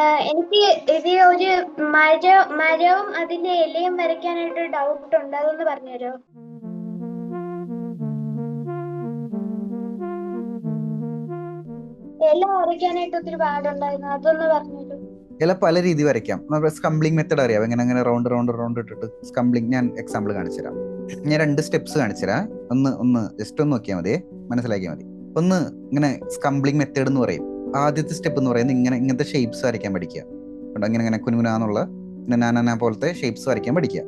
എനിക്ക് ഇത് ഒരു മര മരവും അതിന്റെ ഇലയും വരയ്ക്കാനായിട്ട് ഡൗട്ട് ഉണ്ട്. അതൊന്ന് പറഞ്ഞുതരോ ഇല വരയ്ക്കാനായിട്ട് ഒത്തിരി പാടുണ്ടായിരുന്നു. അതൊന്ന് പറഞ്ഞുതരോ ഇല പല രീതി വരയ്ക്കാം. നമ്മുടെ സ്കംബ്ലിംഗ് മെത്തേഡ് അറിയാം. എങ്ങനെ അങ്ങനെ റൗണ്ട് റൗണ്ട് റൗണ്ട് ഇട്ടിട്ട് സ്കംബ്ലിംഗ് ഞാൻ എക്സാമ്പിൾ കാണിച്ചു തരാം. ഞാൻ രണ്ട് സ്റ്റെപ്സ് കാണിച്ചു തരാം. ഒന്ന് ഒന്ന് ജസ്റ്റ് ഒന്ന് നോക്കിയാൽ മതി. മനസ്സിലാക്കിയാൽ മതി. ഒന്ന് ഇങ്ങനെ സ്കംബ്ലിംഗ് മെത്തേഡ് എന്ന് പറയും. ആദ്യത്തെ സ്റ്റെപ്പ് എന്ന് പറയുന്നത് ഇങ്ങനെ ഇങ്ങനത്തെ ഷേപ്സ് വരയ്ക്കാൻ പഠിക്കുക. കണ്ടോ? ഇങ്ങനെ ഇങ്ങനെ കുനുകുനാന്നുള്ള നാനാന പോലത്തെ ഷേപ്സ് വരയ്ക്കാൻ പഠിക്കുക.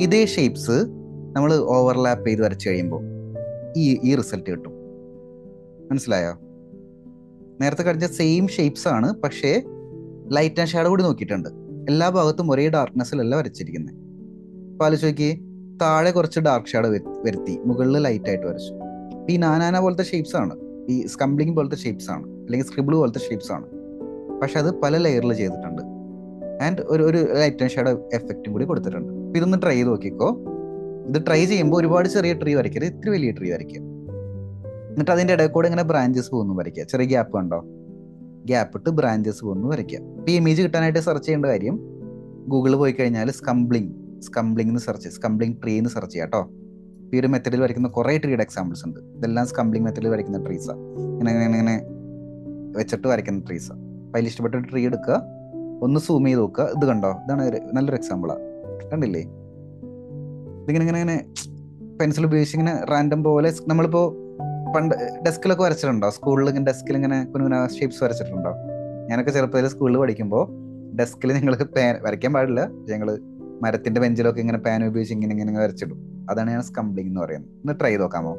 ഇതേ ഷേപ്സ് നമ്മൾ ഓവർലാപ്പ് ചെയ്ത് വരച്ച് കഴിയുമ്പോൾ ഈ ഈ റിസൾട്ട് കിട്ടും. മനസ്സിലായോ? നേരത്തെ കഴിഞ്ഞ സെയിം ഷേപ്സ് ആണ് പക്ഷേ ലൈറ്റ് ആൻഡ് ഷാഡോ കൂടി നോക്കിയിട്ടുണ്ട്. എല്ലാ ഭാഗത്തും ഒരേ ഡാർക്ക്നെസ്സിലല്ല വരച്ചിരിക്കുന്നത് അപ്പോൾ നോക്കി താഴെ കുറച്ച് ഡാർക്ക് ഷാഡോ വരുത്തി മുകളിൽ ലൈറ്റ് ആയിട്ട് വരച്ചു. ഈ നാനാന പോലത്തെ ഷേപ്സ് ആണ് ഈ സ്കംബ്ലിങ് പോലത്തെ ഷേപ്സ് ആണ്. അല്ലെങ്കിൽ സ്ക്രിബിൾ പോലത്തെ ഷേപ്സ് ആണ്. പക്ഷെ അത് പല ലെയറിൽ ചെയ്തിട്ടുണ്ട്. ആൻഡ് ഒരു ഒരു ലൈറ്റ് ആൻഡ് ഷാഡോ എഫക്റ്റും കൂടി കൊടുത്തിട്ടുണ്ട്. അപ്പൊ ഇതൊന്ന് ട്രൈ ചെയ്ത് നോക്കിക്കോ. ഇത് ട്രൈ ചെയ്യുമ്പോൾ ഒരുപാട് ചെറിയ ട്രീ വരയ്ക്കരുത്. ഇത്തിരി വലിയ ട്രീ വരയ്ക്കുക. എന്നിട്ട് അതിന്റെ ഇടയിൽ കൂടെ ഇങ്ങനെ ബ്രാഞ്ചസ് പോകുന്നു വരയ്ക്കുക. ചെറിയ ഗ്യാപ്പ് ഉണ്ടോ ഗ്യാപ്പ് ഇട്ട് ബ്രാഞ്ചസ് പോകുന്നു വരയ്ക്കുക. ഇപ്പൊ ഈ ഇമേജ് കിട്ടാനായിട്ട് സെർച്ച് ചെയ്യേണ്ട കാര്യം ഗൂഗിളിൽ പോയി കഴിഞ്ഞാൽ സ്കംബ്ലിംഗ് സ്കംബ്ലിംഗ് എന്ന് സെർച്ച് സ്കംബ്ലിംഗ് ട്രീ എന്ന് സെർച്ച് ചെയ്യാം കേട്ടോ ഈ ഒരു മെത്തഡിൽ വരയ്ക്കുന്ന കുറേ ട്രീയുടെ എക്സാമ്പിൾസ് ഉണ്ട്. ഇതെല്ലാം സ്കംബ്ലിംഗ് മെത്തഡിൽ വരയ്ക്കുന്ന ട്രീസാണ് ഇങ്ങനെ ഇങ്ങനെ ഇങ്ങനെ. വെച്ചിട്ട് വരയ്ക്കുന്ന ട്രീസ് അപ്പം അതിൽ ഇഷ്ടപ്പെട്ട ട്രീ എടുക്കുക. ഒന്ന് സൂം ചെയ്ത് നോക്കുക. ഇത് കണ്ടോ? ഇതാണ് നല്ലൊരു എക്സാമ്പിൾ കണ്ടില്ലേ? ഇതിങ്ങനെ ഇങ്ങനെ ഇങ്ങനെ പെൻസിൽ ഉപയോഗിച്ച് ഇങ്ങനെ റാൻഡം പോലെ നമ്മളിപ്പോ പണ്ട് ഡെസ്കിലൊക്കെ വരച്ചിട്ടുണ്ടോ? സ്കൂളിൽ ഇങ്ങനെ ഡെസ്കിൽ ഇങ്ങനെ കുനുകുന ഷേപ്സ് വരച്ചിട്ടുണ്ടോ? ഞാനൊക്കെ ചെറുപ്പത്തിൽ സ്കൂളിൽ പഠിക്കുമ്പോൾ ഡെസ്കിൽ ഞങ്ങൾ പേൻ വരയ്ക്കാൻ പാടില്ല. ഞങ്ങൾ മരത്തിന്റെ ബെഞ്ചിലൊക്കെ ഇങ്ങനെ പാൻ ഉപയോഗിച്ച് ഇങ്ങനെ ഇങ്ങനെ വരച്ചിടും. അതാണ് ഞാൻ സ്കംബ്ലിംഗ് എന്ന് പറയുന്നത്. ഒന്ന് ട്രൈ നോക്കാമോ?